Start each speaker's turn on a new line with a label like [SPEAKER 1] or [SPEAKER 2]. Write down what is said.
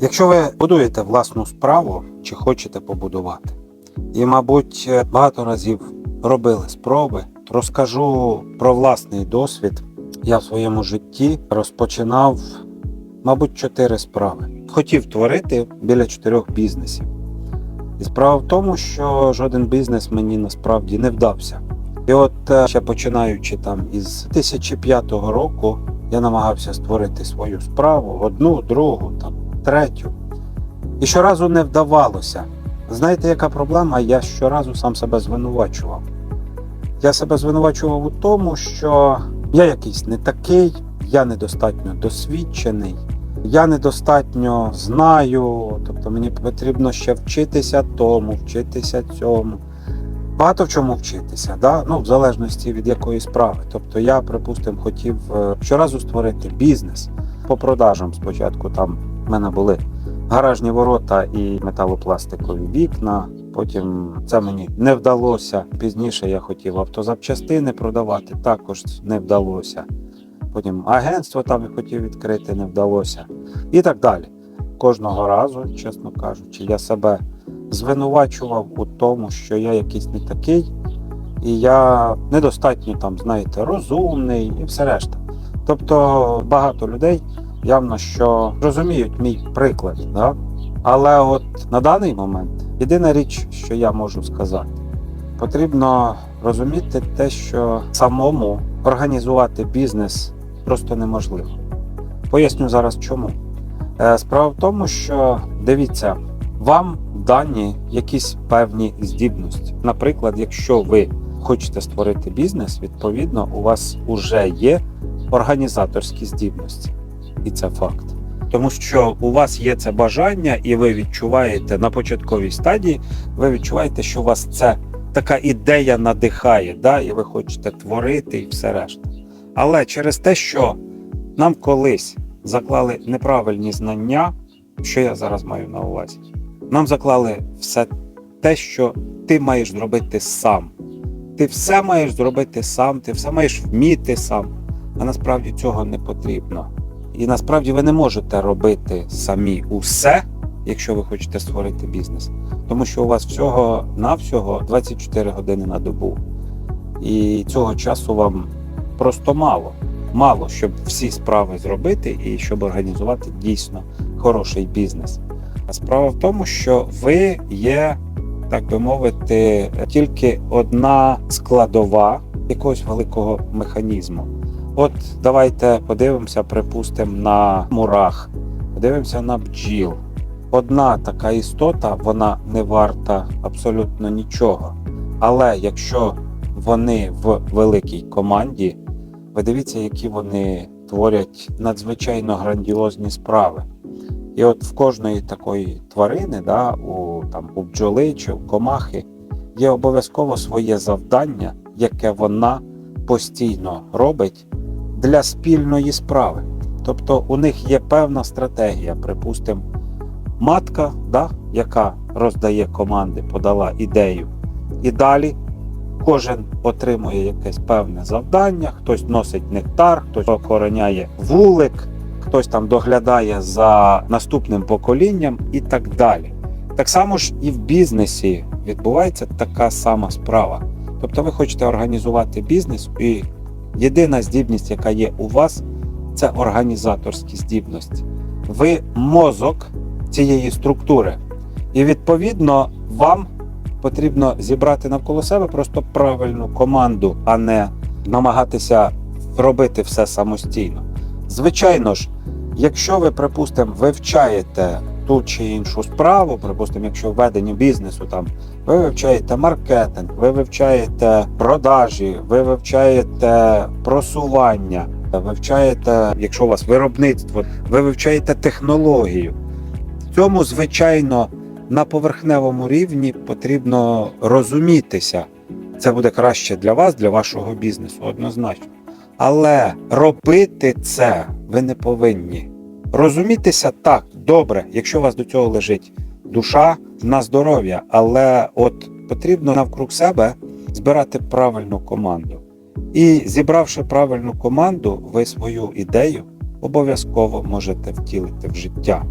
[SPEAKER 1] Якщо ви будуєте власну справу чи хочете побудувати, і, мабуть, багато разів робили спроби, розкажу про власний досвід. Я в своєму житті розпочинав, мабуть, чотири справи. Хотів творити біля чотирьох бізнесів. І справа в тому, що жоден бізнес мені насправді не вдався. І от е, ще починаючи там із 2005 року, я намагався створити свою справу, одну, другу, там, третю. І щоразу не вдавалося. Знаєте, яка проблема? Я щоразу сам себе звинувачував. Я себе звинувачував у тому, що я якийсь не такий, я недостатньо досвідчений, я недостатньо знаю, тобто мені потрібно ще вчитися тому, вчитися цьому. Багато в чому вчитися, да? ну, в залежності від якої справи. Тобто я, припустимо, хотів е, щоразу створити бізнес по продажам. Спочатку там в мене були гаражні ворота і металопластикові вікна. Потім це мені не вдалося. Пізніше я хотів автозапчастини продавати, також не вдалося. Потім агентство там хотів відкрити, не вдалося. І так далі. Кожного разу, чесно кажучи, я себе звинувачував у тому, що я якийсь не такий, і я недостатньо там, знаєте, розумний і все решта. Тобто багато людей явно що розуміють мій приклад. Да? Але от на даний момент єдина річ, що я можу сказати, потрібно розуміти те, що самому організувати бізнес просто неможливо. Поясню зараз чому. Е, Справа в тому, що дивіться, вам дані якісь певні здібності. Наприклад, якщо ви хочете створити бізнес, відповідно, у вас вже є організаторські здібності, і це факт. Тому що у вас є це бажання, і ви відчуваєте на початковій стадії, ви відчуваєте, що у вас це така ідея надихає, да? і ви хочете творити і все решта. Але через те, що нам колись заклали неправильні знання, що я зараз маю на увазі, нам заклали все те, що ти маєш зробити сам. Ти все маєш зробити сам, ти все маєш вміти сам. А насправді цього не потрібно. І насправді ви не можете робити самі усе, якщо ви хочете створити бізнес. Тому що у вас всього навсього 24 години на добу. І цього часу вам просто мало. Мало, щоб всі справи зробити і щоб організувати дійсно хороший бізнес. А справа в тому, що ви є, так би мовити, тільки одна складова якогось великого механізму. От давайте подивимося, припустимо, на мурах, подивимося на бджіл. Одна така істота, вона не варта абсолютно нічого. Але якщо вони в великій команді, ви дивіться, які вони творять надзвичайно грандіозні справи. І от в кожної такої тварини, да, у, там, у бджоли чи у комахи, є обов'язково своє завдання, яке вона постійно робить для спільної справи. Тобто у них є певна стратегія, припустимо, матка, да, яка роздає команди, подала ідею. І далі кожен отримує якесь певне завдання, хтось носить нектар, хтось охороняє вулик, хтось там доглядає за наступним поколінням і так далі. Так само ж і в бізнесі відбувається така сама справа. Тобто ви хочете організувати бізнес, і єдина здібність, яка є у вас, це організаторські здібності. Ви мозок цієї структури. І відповідно вам потрібно зібрати навколо себе просто правильну команду, а не намагатися робити все самостійно. Звичайно ж, якщо ви, припустимо, вивчаєте ту чи іншу справу, припустимо, якщо в веденні бізнесу там ви вивчаєте маркетинг, ви вивчаєте продажі, ви вивчаєте просування, вивчаєте, якщо у вас виробництво, ви вивчаєте технологію. В цьому, звичайно, на поверхневому рівні потрібно розумітися. Це буде краще для вас, для вашого бізнесу, однозначно. Але робити це ви не повинні. Розумітися так, добре, якщо у вас до цього лежить душа на здоров'я, але от потрібно навкруг себе збирати правильну команду. І зібравши правильну команду, ви свою ідею обов'язково можете втілити в життя.